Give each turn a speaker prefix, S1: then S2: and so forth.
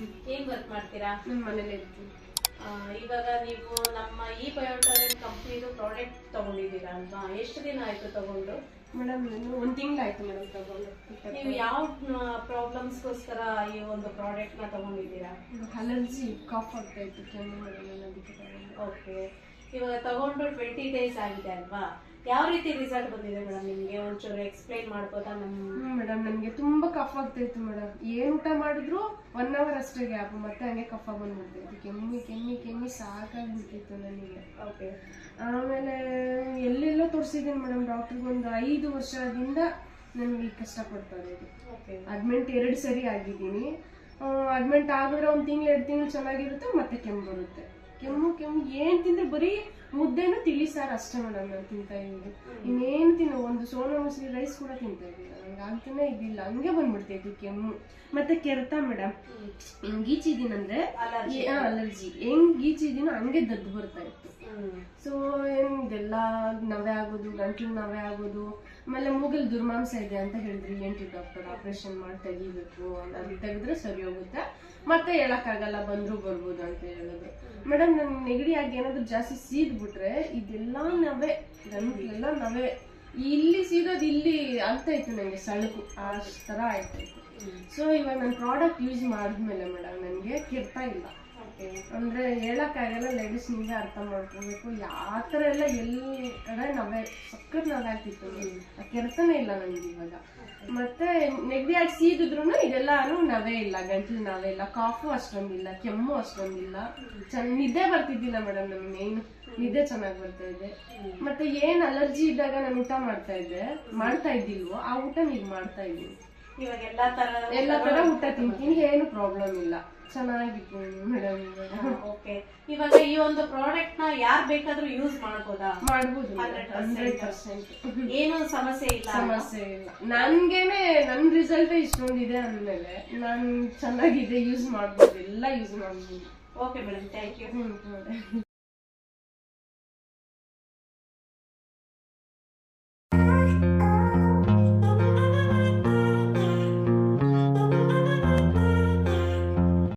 S1: ಇದ್ದೀರಾ
S2: ನನ್ನ ಮನೇಲಿ ಇರ್ತೀನಿ
S1: ಆ, ಇವಾಗ ನೀವು ನಮ್ಮ ಈ ಬಯೋಟರಿನ್ ಕಂಪ್ನಿದು ಪ್ರಾಡಕ್ಟ್ ತಗೊಂಡಿದ್ದೀರಾ ಅಲ್ವಾ? ಎಷ್ಟು ದಿನ ಆಯ್ತು ತಗೊಂಡು?
S2: ಮೇಡಮ್ ನಾನು ಒಂದು ತಿಂಗಳಾಯ್ತು ಮೇಡಮ್ ತಗೊಂಡು.
S1: ನೀವು ಯಾವ ಪ್ರಾಬ್ಲಮ್ಸ್ಗೋಸ್ಕರ ಈ ಒಂದು ಪ್ರಾಡಕ್ಟ್ನ ತಗೊಂಡಿದ್ದೀರಾ?
S2: ಅಲರ್ಜಿ ಕಾಫ್ ಆಗ್ತಾ ಇತ್ತು ಕೆಮ್ಮು ಮೇಡಮ್ ಅದಕ್ಕೆ ತಗೊಂಡೆ
S1: ಓಕೆ ಇವಾಗ ತಗೊಂಡು ಟ್ವೆಂಟಿ ಡೇಸ್ ಆಗಿದೆ ಅಲ್ವಾ? ಯಾವ ರೀತಿ ರಿಸಲ್ಟ್ ಬಂದಿದೆ ಮೇಡಮ್ ನಿಮಗೆ? ಒಂಚೂರು ಎಕ್ಸ್ಪ್ಲೈನ್ ಮಾಡ್ಬೋದಾ ನಮ್ಮ
S2: ಮೇಡಮ್ ನನಗೆ ತುಂಬಾ ಕಫ್ ಆಗ್ತಾ ಇತ್ತು ಮೇಡಮ್ ಏನ್ ಊಟ ಮಾಡಿದ್ರು? ಒನ್ ಅವರ್ ಅಷ್ಟೇ ಗ್ಯಾಪ್ ಮತ್ತೆ ಹಂಗೆ ಕಫ ಬಂದ್ಬಿಡ್ತಾ. ಅದು ಕೆಮ್ಮಿ ಕೆಮ್ಮಿ ಕೆಮ್ಮಿ ಸಾಕಾಗ್ಬಿಟ್ಟಿತ್ತು ನನಗೆ.
S1: ಓಕೆ
S2: ಆಮೇಲೆ ಎಲ್ಲೆಲ್ಲೋ ತೋರಿಸಿದ್ದೀನಿ ಮೇಡಮ್ ಡಾಕ್ಟ್ರಿಗೆ ಒಂದು ಐದು ವರ್ಷದಿಂದ ನನಗೆ ಈ ಕಷ್ಟ ಪಡ್ತಾ ಇರೋದು.
S1: ಓಕೆ
S2: ಅಡ್ಮಿಂಟ್ ಎರಡು ಸರಿ ಆಗಿದ್ದೀನಿ. ಅಡ್ಮಿಂಟ್ ಆಗಿದ್ರೆ ಒಂದು ತಿಂಗಳು ಎರಡು ತಿಂಗಳು ಚೆನ್ನಾಗಿರುತ್ತೆ ಮತ್ತೆ ಕೆಮ್ಮು ಬರುತ್ತೆ. ಕೆಮ್ಮು ಕೆಮ್ಮು ಏನ್ ತಿಂದ್ರೆ ಬರೀ ಮುದ್ದೆನೂ ತಿಳಿ ಸಾರು ಅಷ್ಟೇ ಮೇಡಮ್ ನಾನು ತಿಂತಾ ಇದ್ದೀನಿ ಇನ್ನೇನು ತಿನ್ನು ಒಂದು ಸೋನಾ ಮಸೂರಿ ರೈಸ್ ಕೂಡ ತಿಂತಾ ಇದ್ದೀನಿ. ನನಗೆ ಆಗ್ತಾನೆ ಇದ್ದಿಲ್ಲ ಹಂಗೆ ಬಂದ್ಬಿಡ್ತೈತಿ ಕೆಮ್ಮು. ಮತ್ತೆ ಕೆರೆತ ಮೇಡಮ್ ಹೆಂಗ್
S1: ಅಲರ್ಜಿ
S2: ಅಲರ್ಜಿ ಹೆಂಗ್ ಗೀಚಿದ್ದೀನೋ ಹಂಗೆ ದದ್ದು ಬರ್ತಾ ಇತ್ತು. ಸೊ ಏನು ಇದೆಲ್ಲ ನವೆ ಆಗೋದು, ಗಂಟ್ಲು ನವೆ ಆಗೋದು, ಆಮೇಲೆ ಮೂಗಲ್ ದುರ್ಮಾಂಸ ಇದೆ ಅಂತ ಹೇಳಿದ್ರಿ ಏನ್ ಡಾಕ್ಟರ್ ಆಪರೇಷನ್ ಮಾಡಿ ತೆಗಿಬೇಕು ಅದು ತೆಗೆದ್ರೆ ಸರಿ ಹೋಗುತ್ತೆ. ಮತ್ತೆ ಹೇಳಕ್ಕಾಗಲ್ಲ, ಬಂದ್ರು ಬರ್ಬೋದು ಅಂತ ಹೇಳಿದ್ರು. ಮೇಡಮ್ ನನ್ನ ನೆಗಡಿ ಆಗಿ ಏನಾದ್ರು ಜಾಸ್ತಿ ಸೀದ್ಬಿಟ್ರೆ ಇದೆಲ್ಲ ನವೆ ಗಂಟ್ಲೆಲ್ಲ ನವೆ ಇಲ್ಲಿ ಸೀದೋದು ಇಲ್ಲಿ ಆಗ್ತಾ ಇತ್ತು ನನಗೆ ಸಳಕು ಆ ಥರ ಆಯ್ತಾ ಇತ್ತು ಸೊ ಇವಾಗ ನನ್ನ ಪ್ರಾಡಕ್ಟ್ ಯೂಸ್ ಮಾಡಿದ್ಮೇಲೆ ಮೇಡಮ್, ನನಗೆ ಕೆಡ್ತಾ ಇಲ್ಲ. ಅಂದ್ರೆ ಹೇಳಕ್ಕಾಗಲ್ಲ ಲೇಡೀಸ್ ನೀವೇ ಅರ್ಥ ಮಾಡ್ಕೋಬೇಕು. ಯಾವ ಥರ ಎಲ್ಲ ಎಲ್ಲಿ ಕಡೆ ನವೆ ಸಕ್ಕತ್ ಆ ಕೆರೆತನೇ ಇಲ್ಲ ನನಗೆ ಇವಾಗ. ಮತ್ತೆ ನೆಗಡಿ ಆಗಿ ಸೀದಿದ್ರು ಇದೆಲ್ಲಾನು ನವೆ ಇಲ್ಲ. ಗಂಟ್ಲು ನವೆ ಇಲ್ಲ. ಕಾಫು ಅಷ್ಟೊಂದಿಲ್ಲ. ಕೆಮ್ಮು ಅಷ್ಟೊಂದಿಲ್ಲ. ಚೆನ್ನ ನಿದ್ದೆ ಬರ್ತಿದ್ದಿಲ್ಲ ಮೇಡಮ್ ನಮ್ಗೆ ಮೇನ್ ನಿದ್ದೆ ಚೆನ್ನಾಗಿ ಬರ್ತಾ ಇದೆ. ಮತ್ತೆ ಏನ್ ಅಲರ್ಜಿ ಇದ್ದಾಗ ನಾನು ಊಟ ಮಾಡ್ತಾ ಇದ್ದೆ. ಮಾಡ್ತಾ ಇದ್ದಿಲ್ವೋ ಆ ಊಟ ನೀವು ಮಾಡ್ತಾ ಇದ್ದೀನಿ
S1: ಇವಾಗ ಎಲ್ಲಾ ತರ
S2: ಎಲ್ಲ ತರ ಊಟ ತಿಂತೀನಿ ಏನು ಪ್ರಾಬ್ಲಮ್ ಇಲ್ಲ. ಚೆನ್ನಾಗಿತ್ತು ಮೇಡಮ್
S1: ಓಕೆ ಇವಾಗ ಈ ಒಂದು ಪ್ರಾಡಕ್ಟ್ನ ಯಾರ್ ಬೇಕಾದ್ರೂ ಯೂಸ್ ಮಾಡ್ಬೋದಾ?
S2: ಮಾಡ್ಬೋದು
S1: 100%
S2: ಹಂಡ್ರೆಡ್ ಪರ್ಸೆಂಟ್
S1: ಏನು ಸಮಸ್ಯೆ ಇಲ್ಲ
S2: ಸಮಸ್ಯೆ ಇಲ್ಲ. ನನ್ಗೇನೆ ನನ್ ರಿಸಲ್ಟ್ ಇಷ್ಟೊಂದಿದೆ ಅಂದ್ಮೇಲೆ ನಾನು ಚೆನ್ನಾಗಿದೆ ಯೂಸ್ ಮಾಡ್ಬೋದು ಎಲ್ಲ ಯೂಸ್ ಮಾಡ್ಬೋದು.
S1: Okay madam thank you